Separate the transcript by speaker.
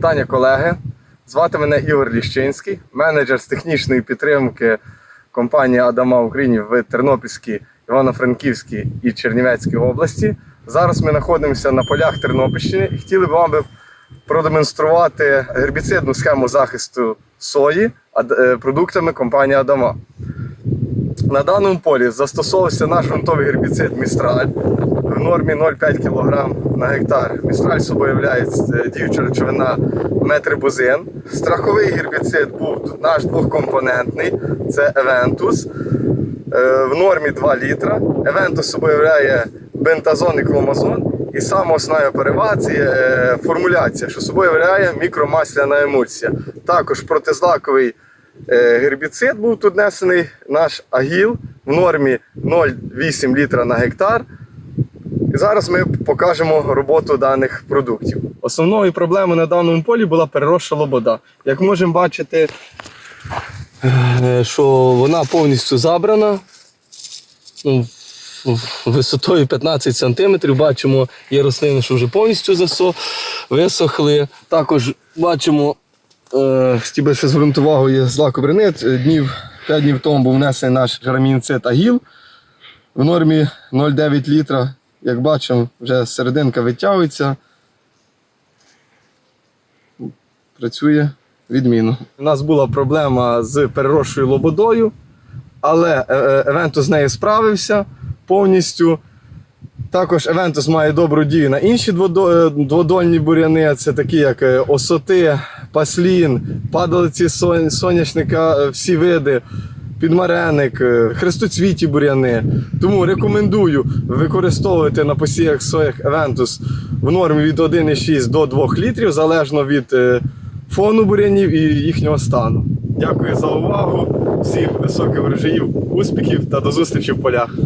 Speaker 1: Вітання, колеги. Звати мене Ігор Ліщинський, менеджер з технічної підтримки компанії Адама Україні в Тернопільській, Івано-Франківській і Чернівецькій області. Зараз ми знаходимося на полях Тернопільщини і хотіли б вам продемонструвати гербіцидну схему захисту сої е, продуктами компанії Адама. На даному полі застосовувався наш ґрунтовий гербіцид Містраль в нормі 0,5 кг на гектар. Містраль собою являє е, діюча речовина метрибузин. Страховий гербіцид був наш двохкомпонентний, це Евентус е, в нормі 2 літра. Евентус собою бентазон і кломазон. І саме основна перевага е, формуляція, що собою являє мікромасляна емульсія. Також протизлаковий гербіцид був тут внесений, наш агіл в нормі 0,8 літра на гектар. Зараз ми покажемо роботу даних продуктів. Основною проблемою на даному полі була переросша лобода. Як можемо бачити, е, що вона повністю забрана. Ну, висотою 15 см. Бачимо, є рослини, що вже повністю висохли. Також бачимо, е, хотів ще звернути увагу, є злакобринит. Днів, 5 днів тому був внесений наш жарамінцит агіл в нормі 0,9 літра. Як бачимо, вже серединка витягується. Працює відмінно. У нас була проблема з переросшою лободою, але е, е, Евентус з нею справився повністю. Також Евентус має добру дію на інші е, дводольні буряни, це такі як осоти, паслін, падалиці сон- соняшника, е, всі види, підмареник, е, хрестоцвіті буряни. Тому рекомендую використовувати на посіях соях Евентус в нормі від 1,6 до 2 літрів, залежно від е, фону бурянів і їхнього стану. Дякую за увагу. Всім високих врожаїв, успіхів та до зустрічі в полях.